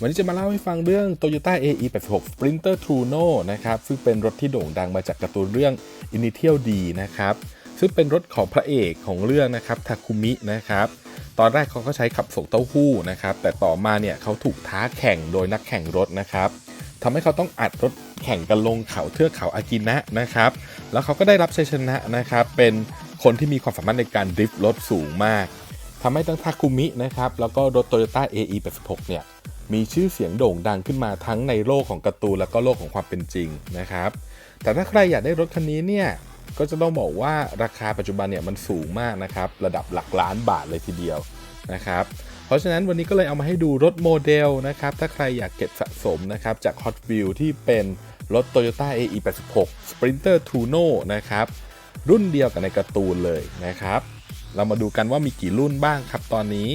วันนี้จะมาเล่าให้ฟังเรื่อง Toyota AE86 Sprinter Truno นะครับซึ่งเป็นรถที่โด่งดังมาจากการ์ตูนเรื่อง Initial D นะครับซึ่งเป็นรถของพระเอกของเรื่องนะครับทาคุมินะครับตอนแรกเขาก็ใช้ขับส่งเต้าหู้นะครับแต่ต่อมาเนี่ยเขาถูกท้าแข่งโดยนักแข่งรถนะครับทำให้เขาต้องอัดรถแข่งกันลงเขาเทือกเขาอากินะนะครับแล้วเขาก็ได้รับชัยชนะนะครับเป็นคนที่มีความสามารถในการดริฟต์รถสูงมากทำให้ทั้งทาคุมินะครับแล้วก็รถ Toyota AE86 เนี่ย มีชื่อเสียงโด่งดังขึ้นมาทั้งในโลกของการ์ตูนแล้วก็โลกของความเป็นจริงนะครับ แต่ถ้าใครอยากได้รถคันนี้เนี่ยก็จะต้องบอกว่าราคาปัจจุบันเนี่ยมันสูงมากนะครับระดับหลักล้านบาทเลยทีเดียวนะครับเพราะฉะนั้นวันนี้ก็เลยเอามาให้ดูรถโมเดลนะครับถ้าใครอยากเก็บสะสมนะครับจาก Hot Wheels ที่เป็นรถ Toyota AE86 Sprinter Tuno นะครับรุ่นเดียวกับในการ์ตูนเลยนะครับ เรามาดูกันว่ามีกี่รุ่นบ้างครับตอนนี้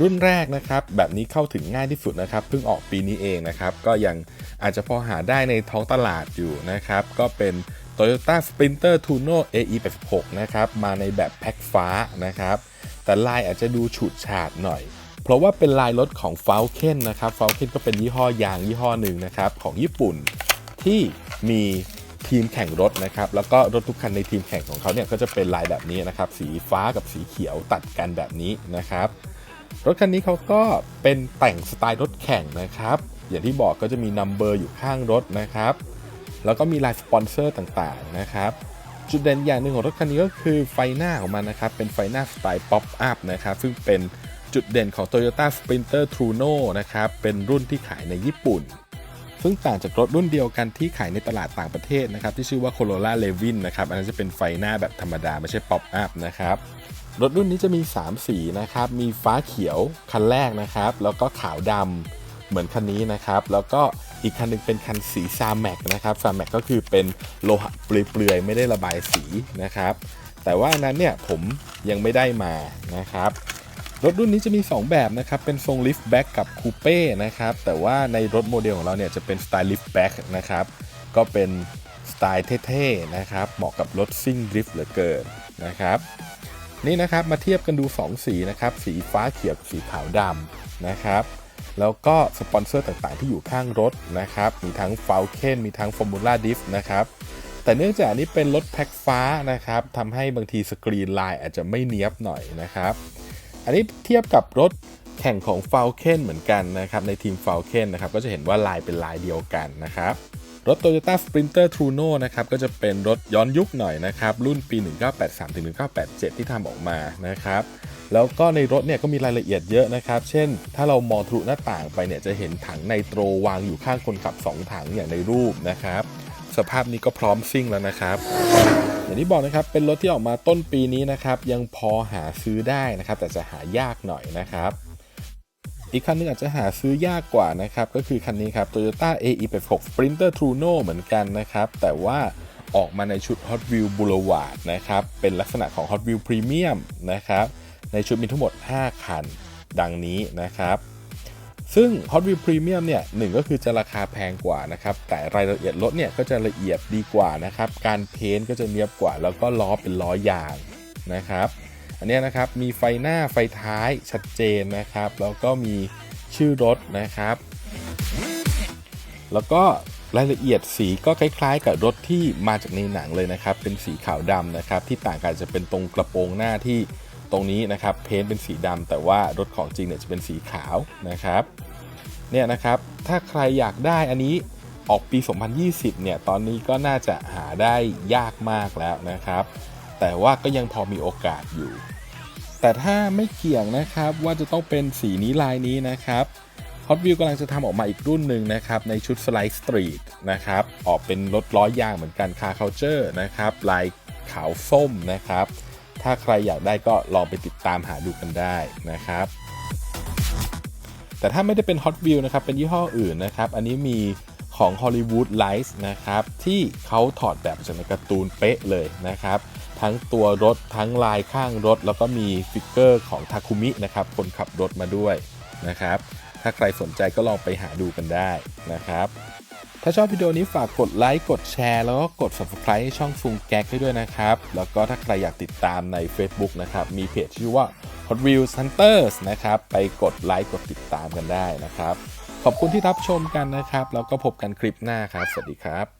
รุ่นแรกนะครับ แบบนี้เข้าถึงง่ายที่สุดนะครับเพิ่งออกปีนี้เองนะครับ ก็ยังอาจจะพอหาได้ในท้องตลาดอยู่นะครับ ก็เป็น Toyota Sprinter Tuno AE86 นะครับ มาในแบบแพ็คฟ้านะครับ แต่ลายอาจจะดูฉูดฉาดหน่อย เพราะว่าเป็นลายรถของ Falcon นะครับ Falcon ก็เป็นยี่ห้อยางยี่ห้อหนึ่งนะครับ ของญี่ปุ่นที่มีทีมแข่งรถนะครับ แล้วก็รถทุกคันในทีมแข่งของเขาเนี่ยก็จะเป็นลายแบบนี้นะครับ สีฟ้ากับสีเขียวตัดกันแบบนี้นะครับ รถคันนี้เขาก็เป็นแต่งสไตล์รถแข่งนะครับ อย่างที่บอกก็จะมีนัมเบอร์อยู่ข้างรถนะครับ แล้วก็มีลายสปอนเซอร์ต่างๆนะครับ จุดเด่นอย่างหนึ่งของรถคันนี้ก็คือไฟหน้าของมันนะครับ เป็นไฟหน้าสไตล์ป๊อปอัพนะครับ ซึ่งเป็นจุดเด่นของ Toyota Sprinter Truno นะครับ เป็นรุ่นที่ขายในญี่ปุ่น ซึ่งต่างจากรถรุ่นเดียวกันที่ขายในตลาดต่างประเทศนะครับ ที่ชื่อว่า Corolla Levin นะครับ อันนั้นจะเป็นไฟหน้าแบบธรรมดาไม่ใช่ป๊อปอัพนะครับ รถรุ่นนี้จะมี 3 สีนะครับ มีฟ้าเขียวคันแรกนะครับ แล้วก็ขาวดำเหมือนคันนี้นะครับ แล้วก็อีกคันหนึงเป็นคันสีซาแม็กนะครับซาแม็กก็คือเป็นโลหะเปลือยๆ ไม่ได้ระบายสีนะครับ แต่ว่านนั้นเนี่ยผมยังไม่ได้มานะครับ รถรุ่นนี้จะมี 2 แบบนะครับ เป็นทรงลิฟต์แบ็กกับคูเป้นะครับ แต่ว่าในรถโมเดลของเราเนี่ยจะเป็นสไตล์ลิฟต์แบ็กนะครับ ก็เป็นสไตล์เท่ๆนะครับ เหมาะกับรถซิ่งดริฟต์เหลือเกินนะครับ นี่นะครับมาเทียบกันดู 2 สีนะครับ สีฟ้าเขียวกับสีขาวดำนะครับ แล้วก็สปอนเซอร์ต่างๆ ที่อยู่ข้างรถนะครับ มีทั้ง f a l c o n มีทั้ง Formula d i f นะครับ แต่เนื่องจากนี้เป็นรถแพ็คฟ้านะครับทำให้บางทีสกรีนลายอาจจะไม่เนียบหน่อยนะครับ อันนี้เทียบกับรถแข่งของ f a l c o n เหมือนกันนะครับ ในทีม f a l c o n นะครับ ก็จะเห็นว่าลายเป็นลายเดียวกันนะครับ รถ Toyota Sprinter Truno นะครับก็จะเป็นรถย้อนยุคหน่อยนะครับ รุ่นปี 1983ถึง1987 ที่ทำออกมานะครับ แล้วก็ในรถเนี่ยก็มีรายละเอียดเยอะนะครับ เช่น ถ้าเรามองทะลุหน้าต่างไปเนี่ยจะเห็นถังไนโตรวางอยู่ข้างคนขับ 2 ถังอย่างในรูปนะครับ สภาพนี้ก็พร้อมซิ่งแล้วนะครับอย่างที่บอกนะครับเป็นรถที่ออกมาต้นปีนี้นะครับยังพอหาซื้อได้นะครับ แต่จะหายากหน่อยนะครับ อีกคันนึงอาจจะหาซื้อยากกว่านะครับ ก็คือคันนี้ครับ Toyota AE86 Sprinter Truno เหมือนกันนะครับ แต่ว่าออกมาในชุด Hot Wheels Boulevard นะครับ เป็นลักษณะของ Hot Wheels Premium นะครับ ในชุดมีทั้งหมด 5 คัน ดังนี้นะครับซึ่ง Hot Wheels Premium เนี่ยหนึ่งก็คือจะราคาแพงกว่านะครับ แต่รายละเอียดรถเนี่ยก็จะละเอียดดีกว่านะครับ การเพ้นท์ก็จะเนียบกว่า แล้วก็ล้อเป็นล้อยางนะครับ อันนี้นะครับมีไฟหน้าไฟท้ายชัดเจนนะครับ แล้วก็มีชื่อรถนะครับ แล้วก็รายละเอียดสีก็คล้ายๆ กับรถที่มาจากในหนังเลยนะครับ เป็นสีขาวดำนะครับ ที่ต่างกันจะเป็นตรงกระโปรงหน้าที่ตรงนี้นะครับ เพ้นท์เป็นสีดำแต่ว่ารถของจริงเนี่ยจะเป็นสีขาวนะครับเนี่ยนะครับถ้าใครอยากได้อันนี้ออกปี 2020 เนี่ย ตอนนี้ก็น่าจะหาได้ยากมากแล้วนะครับ แต่ว่าก็ยังพอมีโอกาสอยู่ แต่ถ้าไม่เกี่ยงนะครับว่าจะต้องเป็นสีนี้ลายนี้นะครับ Hot Wheels กำลังจะทำออกมาอีกรุ่นหนึ่งนะครับ ในชุด Slide Street นะครับ ออกเป็นรถล้อยางเหมือนกัน Car Culture นะครับ ลายขาวส้มนะครับ ถ้าใครอยากได้ก็ลองไปติดตามหาดูกันได้นะครับ แต่ถ้าไม่ได้เป็น Hot Wheels นะครับ เป็นยี่ห้ออื่นนะครับ อันนี้มี ของ Hollywood Lights นะครับ ที่เขาถอดแบบจากในการ์ตูนเป๊ะเลยนะครับ ทั้งตัวรถทั้งลายข้างรถ แล้วก็มีฟิกเกอร์ของทาคุมินะครับ คนขับรถมาด้วยนะครับ ถ้าใครสนใจก็ลองไปหาดูกันได้นะครับ ถ้าชอบวิดีโอนี้ฝากกดไลค์กดแชร์ แล้วก็กด subscribe ให้ช่องฟุงแก๊กให้ด้วยนะครับ แล้วก็ถ้าใครอยากติดตามใน Facebook นะครับมีเพจชื่อว่า Hot Wheels Hunters นะครับ ไปกดไลค์กดติดตามกันได้นะครับ ขอบคุณที่รับชมกันนะครับ แล้วก็พบกันคลิปหน้าครับ สวัสดีครับ